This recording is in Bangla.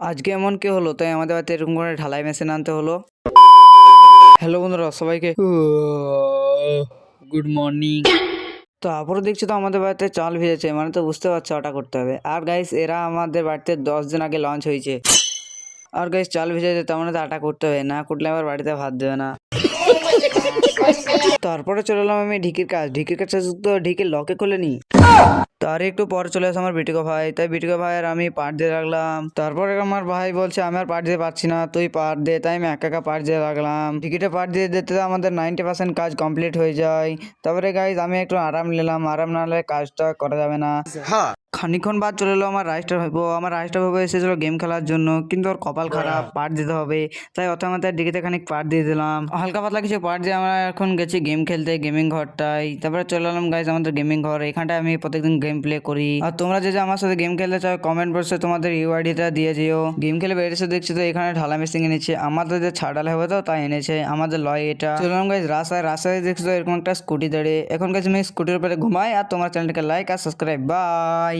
আজকে এমন কি হলো? তাই আমাদের বাড়িতে এরকম করে ঢালাই মেশিন আনতে হলো। হ্যালো বন্ধুরা সবাইকে। গুড মর্নিং তো তারপরে দেখছি তো আমাদের বাড়িতে চাল ভিজেছে মানে তো বুঝতে পারছ ওটা করতে হবে। আর গাইস এরা আমাদের বাড়িতে দশ দিন আগে লঞ্চ হয়েছে। আর গাইস চাল ভিজেছে তার মানে তো আটা করতে হবে। না করলে আবার বাড়িতে ভাত দেবে না। তারপরে চলে এলাম আমি ঢিকির কাজ। ঢিকির কাজ তো ঢিকির লকে খুলে নি তার একটু পর চলে আসে আমার বিটিকো ভাই। তাই বিটিকো ভাই আর আমি পাট দিয়ে রাখলাম। তারপরে আমার ভাই বলছে আমি আর পাট দিতে পারছি না তুই পাট দে। তাই আমি একা একা পাট দিয়ে রাখলাম। টিকিটে পাট দিয়ে দিতে আমাদের নাইনটি পার্সেন্ট কাজ কমপ্লিট হয়ে যায়। তারপরে গাইজ আমি একটু আরাম নিলাম। আরাম না হলে কাজটা করা যাবে না। খানিক্ষণ বাদ চলে এলো আমার রাইস্টার ভাইবো আমার রাইস্টার ভাইবো এসেছিল গেম খেলার জন্য কিন্তু ওর কপাল খারাপ পার্ট দিতে হবে। তাই অত আমাদের ডিগিতে খানিক পার্ট দিয়ে দিলাম। হালকা পাতলা কিছু পার্ট দিয়ে আমরা এখন গেছি গেম খেলতে গেমিং ঘরটায়। তারপরে চলে এলাম গাইজ আমাদের গেমিং ঘর। এখানটায় আমি প্রত্যেকদিন গেম প্লে করি। আর তোমরা যে আমার সাথে গেম খেলতে চাও কমেন্ট বক্সে তোমাদের ইউআইডিটা দিয়ে যেও। গেম খেলে বেরিয়েছে দেখছি তো, এখানে ঢালা মেশিন এনেছে। আমাদের যে ছাড়াল হবে তো, তাই এনেছে। আমাদের লয় এটা। চললাম গাইজ রাস্তায় রাস্তায় দেখছি তো, এরকম একটা স্কুটি দাঁড়িয়ে। এখন গাছ আমি স্কুটির উপরে ঘুমাই, আর তোমার চ্যানেলটাকে লাইক আর সাবস্ক্রাইব বাই